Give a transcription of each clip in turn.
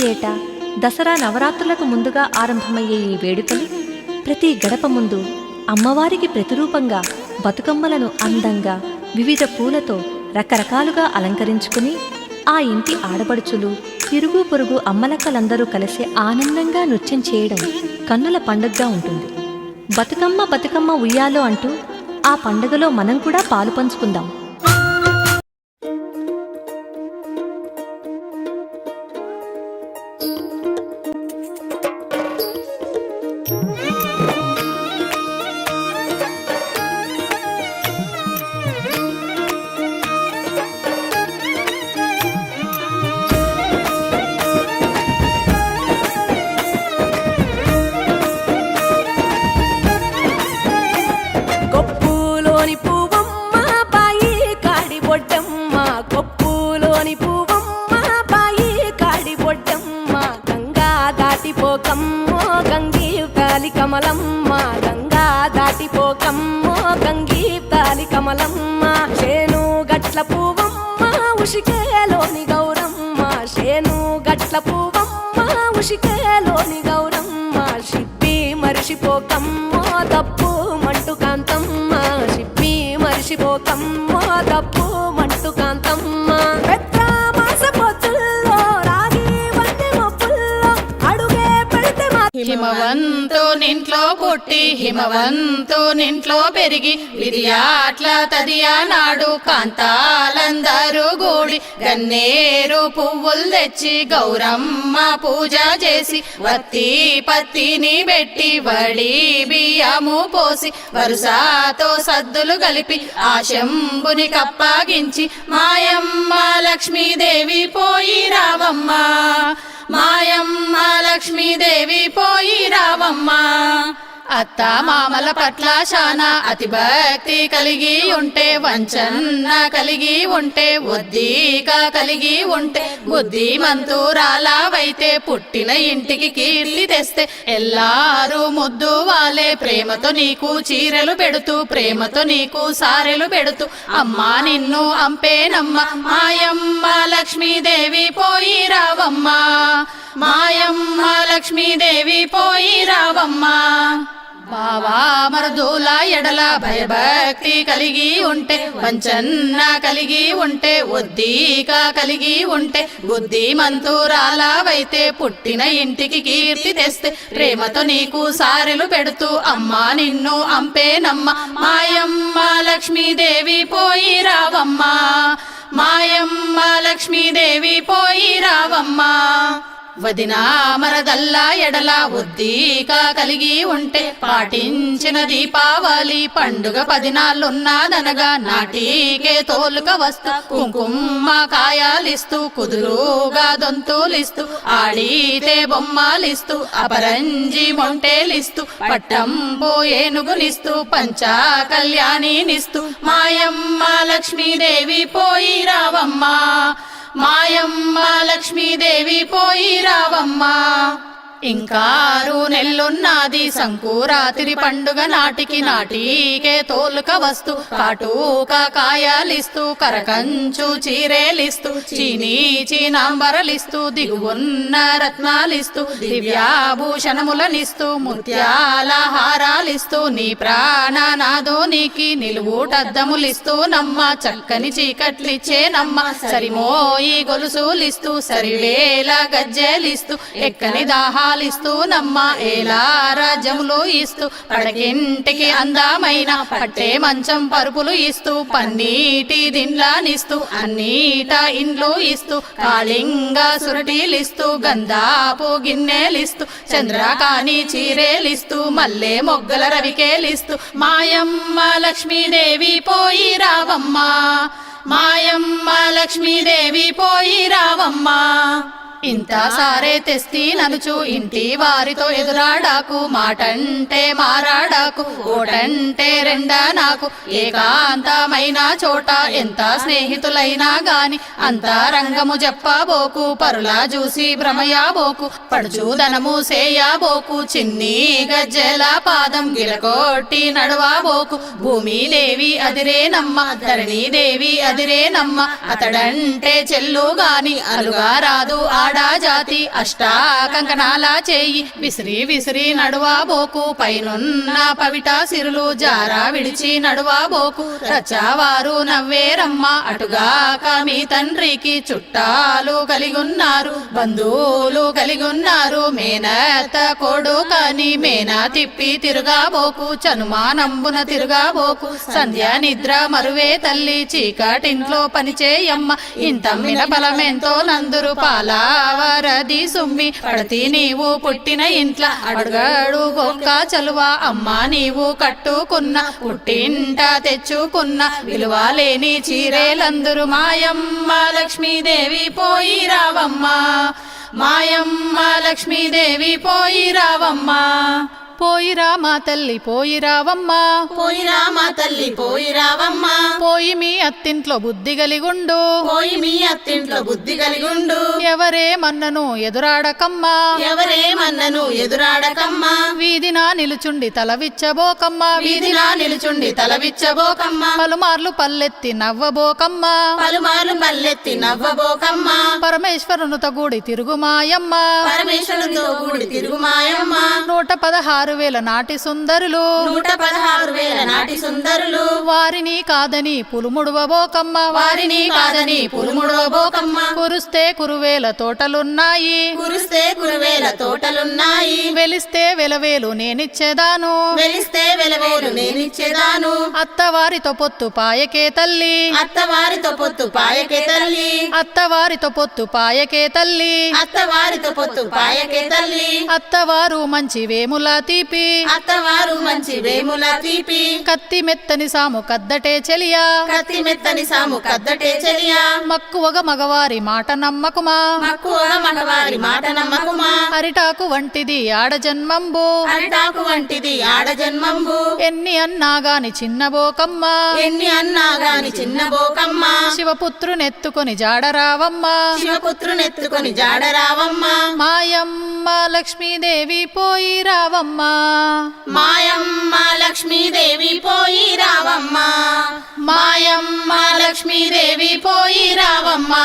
ప్రతి ఏటా దసరా నవరాత్రులకు ముందుగా ఆరంభమయ్యే ఈ వేడుకలు ప్రతి గడప ముందు అమ్మవారికి ప్రతిరూపంగా బతుకమ్మలను అందంగా వివిధ పూలతో రకరకాలుగా అలంకరించుకుని ఆ ఇంటి ఆడపడుచులు ఇరుగు పొరుగు అమ్మలక్కలందరూ కలిసి ఆనందంగా నృత్యం చేయడం కన్నుల పండుగగా ఉంటుంది. బతుకమ్మ బతుకమ్మ ఉయ్యాలో అంటూ ఆ పండుగలో మనం కూడా పాలు పంచుకుందాం. కమలమ్మ శేను గట్ల పువ్వమ్మ ఉషికేలోని గౌరమ్మ. శేను గట్ల పువ్వమ్మ ఉషికేలోని గౌరమ్మ. షిప్పి మరిషిపోకమ్మో తప్పు మంటు కాంతమ్మ షిప్పి మరిషిపోకమ్మో తప్పు మా హిమవంతు నింట్లో పుట్టి హిమవంతు నింట్లో పెరిగి విధియాట్ల తదియా నాడు కాంతాలందరూ గూడి గన్నేరు పువ్వులు తెచ్చి గౌరమ్మ పూజ చేసి వత్తి పత్తిని పెట్టి వడి బియ్యము పోసి వరుసతో సద్దులు కలిపి ఆ శంభుని కప్పగించి మాయమ్మ లక్ష్మీదేవి పోయి రావమ్మ. మాయమ్మ లక్ష్మీదేవి పోయి రావమ్మ. అత్త మామల పట్ల శానా అతి భక్తి కలిగి ఉంటే వంచన్న కలిగి ఉంటే ఉద్దీక కలిగి ఉంటే బుద్ధి మంతురాలవైతే పుట్టిన ఇంటికి కీర్తి తెస్తే ఎల్లారు ముద్దు వాలే ప్రేమతో నీకు చీరలు పెడుతూ ప్రేమతో నీకు సారెలు పెడుతూ అమ్మా నిన్ను అంపేనమ్మ మాయమ్మ లక్ష్మీదేవి పోయి రావమ్మ. మాయమ్మ లక్ష్మీదేవి పోయి రావమ్మా. బావా మరుదుల ఎడల భయభక్తి కలిగి ఉంటే వంచన్న కలిగి ఉంటే ఉద్దీక కలిగి ఉంటే బుద్ధి మంతురాలవైతే పుట్టిన ఇంటికి కీర్తి తెస్తే ప్రేమతో నీకు సారెలు పెడుతూ అమ్మా నిన్ను అంపేనమ్మ. మాయమ్మ లక్ష్మీదేవి పోయి రావమ్మ. మాయమ్మ లక్ష్మీదేవి పోయి రావమ్మ. వదినా మరదల్లా ఎడల ఉద్దీక కలిగి ఉంటే పాటించిన దీపావళి పండుగ పదినాళ్ళున్నాదనగా నాటికే తోలుక వస్తా కుంకుమ కాయాలిస్తూ కుదురుగా దొంతులిస్తూ ఆడితే బొమ్మలిస్తూ అపరంజి మొంటేలిస్తూ పట్టం పోయేనుగునిస్తూ పంచా కళ్యాణినిస్తూ మాయమ్మ లక్ష్మీదేవి పోయి రావమ్మా. మాయమ్మ లక్ష్మీదేవి పోయి రావమ్మా. ఇంకా ఆరు నెల్లున్నది సంకురాతిరి పండుగ నాటికి నాటికే తోలుక వస్తు కాటూక కాయాలిస్తూ కరకంచు చీరేలిస్తూ చీనీ చీనాంబరలిస్తూ దిగువున్న రత్నాలిస్తూ దివ్యాభూషణములనిస్తూ ముత్యాల హారాలిస్తూ నీ ప్రాణనాదోనికి నిలువుటద్దములిస్తూ నమ్మ చక్కని చీకట్లిచ్చే నమ్మ సరిమోయి గొలుసులిస్తూ సరివేల గజ్జేలిస్తూ ఎక్కని పాలిస్తూ నమ్మ ఎలా రాజ్యములు ఇస్తూ పడకింటికి అందమైన పట్టే మంచం పరుపులు ఇస్తూ పన్నీటి దిండ్లానిస్తూ అన్నీట ఇండ్లు ఇస్తూ కాళింగ సురటీలిస్తూ గంధాపు గిన్నెలిస్తూ చంద్రకాని చీరేలిస్తూ మల్లె మొగ్గల రవికేలిస్తూ మాయమ్మ లక్ష్మీదేవి పోయి రావమ్మ మాయమ్మ లక్ష్మీదేవి పోయి రావమ్మ. ఇంత సారే తెస్తి నలుచు ఇంటి వారితో ఎదురాడాకు మాటంటే మారాడాకు ఓటంటే రెండా నాకు ఏకాంతమైన చోట ఎంత స్నేహితులైనా గాని అంత రంగము చెప్పబోకు పరులా చూసి భ్రమయాబోకు పడుచూదనము సేయబోకు చిన్ని గజ్జల పాదం గిలకొట్టి నడవాబోకు భూమి దేవి అదిరేనమ్మ ధరణి దేవి అదిరేనమ్మ అతడంటే చెల్లు గాని అలుగా రాదు ఆ జాతి అష్టా కంకణాల చేయి. విసిరి విసిరి నడువా బోకు పైనున్న పవిట సిరులు జారా విడిచి నడువా బోకు. రచ్చావారు నవ్వేరమ్మ అటుగా మీ తండ్రికి చుట్టాలు కలిగున్నారు. బంధువులు కలిగున్నారు మేనత్త కాని మేనా తిప్పి తిరుగాబోకు చనుమానంబున తిరుగాబోకు సంధ్య నిద్ర మరువే తల్లి చీకటింట్లో పనిచేయమ్మ. ఇంతమ్మిన బలమెంతో నందురు వరది సుమ్మి పడతి నీవు పుట్టిన ఇంట్ల. అడుగాడు గొక్క చలువ అమ్మ నీవు కట్టుకున్న పుట్టింట తెచ్చుకున్న విలువ లేని చీరేలందరు మాయమ్మ లక్ష్మీదేవి పోయి రావమ్మ. మాయమ్మ లక్ష్మీదేవి పోయి రావమ్మ. పోయిరా మా తల్లి పోయి రావమ్మ పోయిరా మా తల్లి పోయి రావమ్మా పోయి మీ అత్తింట్లో బుద్ధి కలిగుండు. పోయి మీ అత్తింట్లో బుద్ధి కలిగుండు. ఎవరే మన్నను ఎదురాడకమ్మా. ఎవరేమన్నను ఎదురాడకమ్మా. వీధినా నిలుచుండి తల విచ్చబోకమ్మా వీధిలా నిలుచుండి తలవిచ్చబోకమ్మా. పలుమార్లు పల్లెత్తి నవ్వబోకమ్మా. పలుమార్లు పల్లెత్తి నవ్వబోకమ్మా. పరమేశ్వరునుత గూడి తిరుగుమాయమ్మ. పరమేశ్వరునితో కూడి తిరుగుమాయమ్మ. నూట పదహారు వేల నాటి సుందరులు. నూట పదహారు వేల నాటి సుందరులు. వారిని కాదని పులుముడువబోకమ్మ వారిని కాదని పులుముడవబోకమ్మ కురుస్తే కురువేల తోటలున్నాయి. కురిస్తే కురువేల తోటలున్నాయి. వెలిస్తే వెలవేలు నేనిచ్చేదాను. వెలిస్తే వెలవేలు నేనిచ్చేదాను. అత్తవారితో పొత్తు పాయకే తల్లి. అత్తవారితో పొత్తు పాయకే తల్లి. అత్తవారితో పొత్తు పాయకే తల్లి. అత్తవారితో పొత్తు పాయకే తల్లి. అత్తవారు మంచి వేములా తీపి. అత్తవారు మంచి వేముల తీపి. కత్తి మెత్తని సాము కద్దటే చెలియా. కత్తి మెత్తని సాము కద్దటే చెలియా. మక్కువగా మగవారి మాట నమ్మకుమా. మక్కువ మగవారి మాట నమ్మకుమా. అరిటాకు వంటిది ఆడ జన్మంబు. అరిటాకు వంటిది ఆడ జన్మంబు. ఎన్ని అన్నాగాని చిన్నబోకమ్మా. ఎన్ని అన్నా గాని చిన్న బోకమ్మ శివపుత్రునెత్తుకొని జాడరావమ్మా. శివపుత్రునెత్తుకొని జాడరావమ్మా. మాయమ్మ లక్ష్మీదేవి పోయి రావమ్మా. మాయమ్మ లక్ష్మీదేవి పోయి రావమ్మా. మాయమ్మ లక్ష్మీదేవి పోయి రావమ్మా.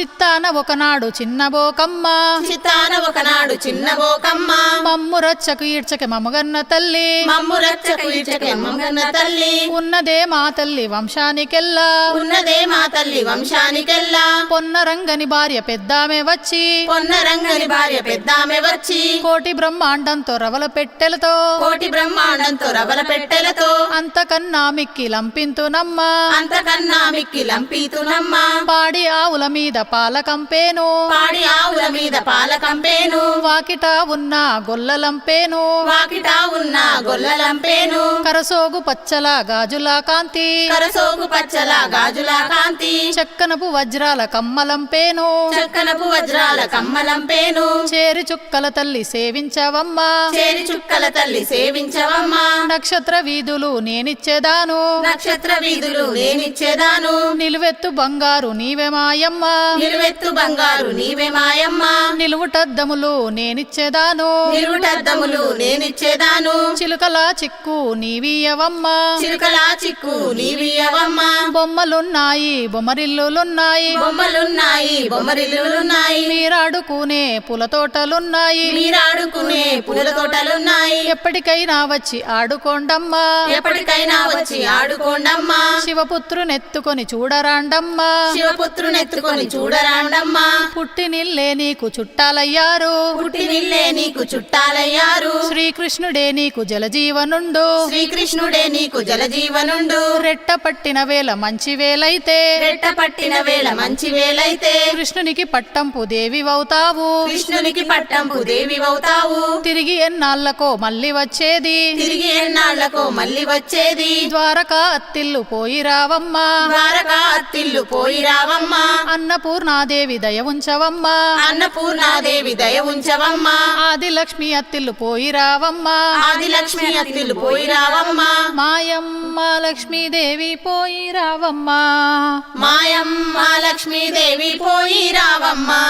చిత్తాన ఒకనాడు చిన్నబోకమ్మ చితాన ఒకనాడు చిన్న బోకమ్మ. మమ్ము రచ్చకు ఈడ్చక మమగన్న తల్లి. మమ్ము రచ్చకు ఇచ్చకే మమ్మగన్న తల్లి. ఉన్నదే మా తల్లి వంశానికెల్లా. ఉన్నదే మా తల్లి వంశానికెల్లా. పొన్నరంగని భార్య పెద్దామె వచ్చి. పొన్న రంగని భార్య పెద్దామె వచ్చి. కోటి బ్రహ్మాండంతో రవల పెట్టెలతో కోటి బ్రహ్మాండంతో రవల పెట్టెలతో అంతకన్నా మిక్కి లంపింతునమ్మా. అంతకన్నా మిక్కి లంపీతునమ్మా. పాడి ఆవుల మీద పాల కంపేను పాడి ఆవుల మీద పాల కంపేను వాకిట ఉన్న గొల్ల లంపేను వాకిటా ఉన్న గొల్ల లంపేను కరసోగు పచ్చల గాజుల కాంతి. కరసోగు పచ్చల గాజుల కాంతి. చక్కనపు వజ్రాల కమ్మలంపేను. చక్కనపు వజ్రాల కమ్మలంపేను. చేరి చుక్కల తల్లి సేవించవమ్మా. చేరి చుక్కల తల్లి సేవించవమ్మా. నక్షత్ర వీధులు నేనిచ్చేదాను. నక్షత్ర వీధులు నేనిచ్చేదాను. నిలువెత్తు బంగారు నీవే మాయమ్మ. నిలువెత్తు బంగారు నీవే మాయమ్మ. నిలువుటద్దములు నేనిచ్చేదాను. నిలువుటద్దములు నేనిచ్చేదాను. చిలుకల చిక్కు నీవియవమ్మా. చిలుకలా చిక్కు నీవియవమ్మా. బొమ్మలున్నాయి బొమ్మరిల్లులున్నాయి. బొమ్మలున్నాయి బొమ్మరిల్లులున్నాయి. మీరాడుకునే పులతోటలున్నాయి. మీరాడుకునే పూల తోటలున్నాయి ఎప్పటికైనా వచ్చి ఆడుకోండమ్మా. ఎప్పటికైనా వచ్చి ఆడుకోండమ్మా. శివపుత్రునెత్తుకొని చూడరాండమ్మా. శివపుత్రునెత్తుకొని చూడరాండమ్మా. పుట్టినిల్లే నీకు చుట్టాలయ్యారు. పుట్టినిల్లే నీకు చుట్టాలయ్యారు. శ్రీకృష్ణుడే నీకు జలజీవనుండు. శ్రీకృష్ణుడే నీకు జలజీవనుండు. రెట్ట పట్టిన వేళ మంచి వేలైతే రెట్ట పట్టిన వేళ మంచి వేలైతే కృష్ణునికి పట్టంపు దేవివవుతావు కృష్ణునికి పట్టంపు దేవివవుతావు తిరిగి ఎన్నాళ్ళకో మళ్ళీ వచ్చేది? తిరిగి ఎన్నాళ్ళకు మళ్ళీ వచ్చేది. ద్వారకా అత్తిల్లు పోయి రావమ్మా. ద్వారకా అత్తిల్లు పోయి రావమ్మా. అన్నపూర్ణ అన్నపూర్ణాదేవి దయ ఉంచవమ్మా. అన్నపూర్ణాదేవి దయ ఉంచవమ్మా. ఆదిలక్ష్మి అత్తిల్లు పోయి రావమ్మా. ఆదిలక్ష్మి అత్తిలు పోయి రావమ్మా. మాయమ్మ లక్ష్మీదేవి పోయి రావమ్మా. మాయమ్మ లక్ష్మీదేవి పోయి రావమ్మా.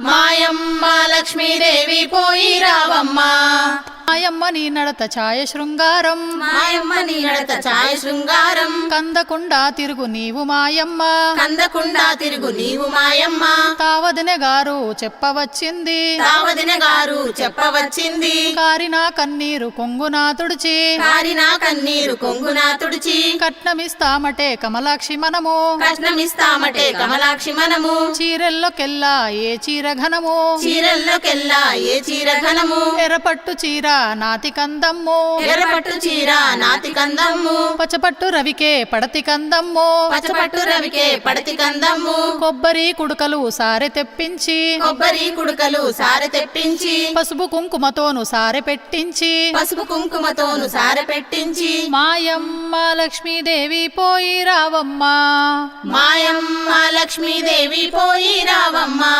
మాయమ్మ లక్ష్మీదేవి పోయి రావమ్మా. మాయమ్మ నీ నడత ఛాయ శృంగారం. మాయమ్మ నీ నడత ఛాయ శృంగారం. కందకుండా తిరుగు నీవు మాయమ్మ. కందకుండా తిరుగు నీవు మాయమ్మ. తావదినె గారు చెప్పవచ్చింది. తావదిన గారు చెప్పవచ్చింది. కారిన కన్నీరు కొంగునా తుడిచి. కారిన కన్నీరు కొంగునా తుడిచి. కట్నమిస్తామటే కమలాక్షి మనము. కట్నమిస్తామటే కమలాక్షి మనము. చీరెల్లోకెల్లా ఏ చీర ఘనము చీరల్లోకెల్లా ఏ చీర ఘనము ఎర్రపట్టు చీర నాతి కందమ్ము. ఎర్రపట్టు చీర నాతి కందమ్ము. పచ్చపట్టు రవికే పడతి కందమ్ము. పచ్చపట్టు రవికే పడతి కందమ్ము. కొబ్బరి కుడుకలు సారె తెప్పించి. కొబ్బరి కుడుకలు సారె తెప్పించి. పసుపు కుంకుమతోను సారె పెట్టించి. పసుపు కుంకుమతోను సారె పెట్టించి. మాయమ్మ లక్ష్మీదేవి పోయి రావమ్మా. మాయమ్మ లక్ష్మీదేవి పోయి రావమ్మా.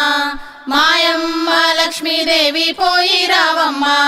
మాయమ్మ లక్ష్మీదేవి పోయి రావమ్మా.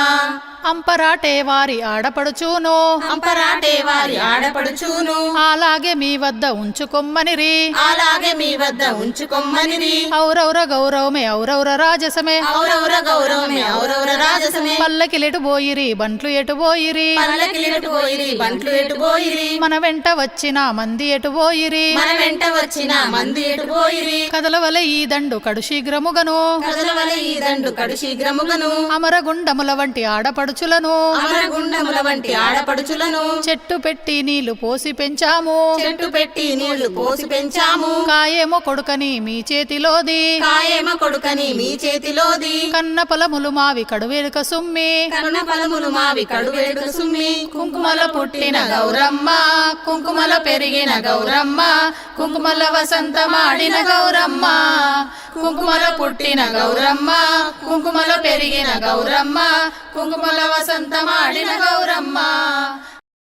అంపరాటే వారి ఆడపడుచును. అంపరాటే వారి ఆడపడుచును. అలాగే మీ వద్ద ఉంచుకొమ్మనిరి అలాగే మీ వద్ద ఉంచుకొమ్మనిరి ఔరౌర గౌరవమే ఔరౌర రాజసమే. ఔరౌర గౌరవమే ఔరౌర రాజసమే. పల్లకిలెటు పోయిరి బంట్లు ఎటు పోయిరి పల్లకి ఎటు పోయిరి బంట్లు ఎటు పోయిరి మన వెంట వచ్చిన మంది ఎటు పోయిరి మన వెంట వచ్చిన మంది ఎటు పోయిరి కదలవల ఈ దండు కడు శీఘ్రముగను. కదలవల ఈ దండు కడు శీఘ్రముగను. అమరగుండముల వంటి ఆడపడుచులను. అమరగుండముల వంటి ఆడపడుచులను. చెట్టు పెట్టి నీళ్ళు పోసి పెంచాము. చెట్టు పెట్టి నీళ్ళు పోసి పెంచాము. కాయేమో కొడుకని మీ చేతిలోది. కాయేమ కొడుకని మీ చేతిలోది. కన్న పొలములు మావి కడువేరుక సుమ్మి. కన్న ఫలములు మావి కడువేడుక సుమ్మి. కుంకుమల పుట్టిన గౌరమ్మ కుంకుమల పెరిగిన గౌరమ్మ కుంకుమల వసంతమాడిన గౌరమ్మ. కుంకుమల పుట్టిన గౌరమ్మ కుంకుమల పెరిగిన గౌరమ్మ కుంకుమల వసంతమాడిన గౌరమ్మ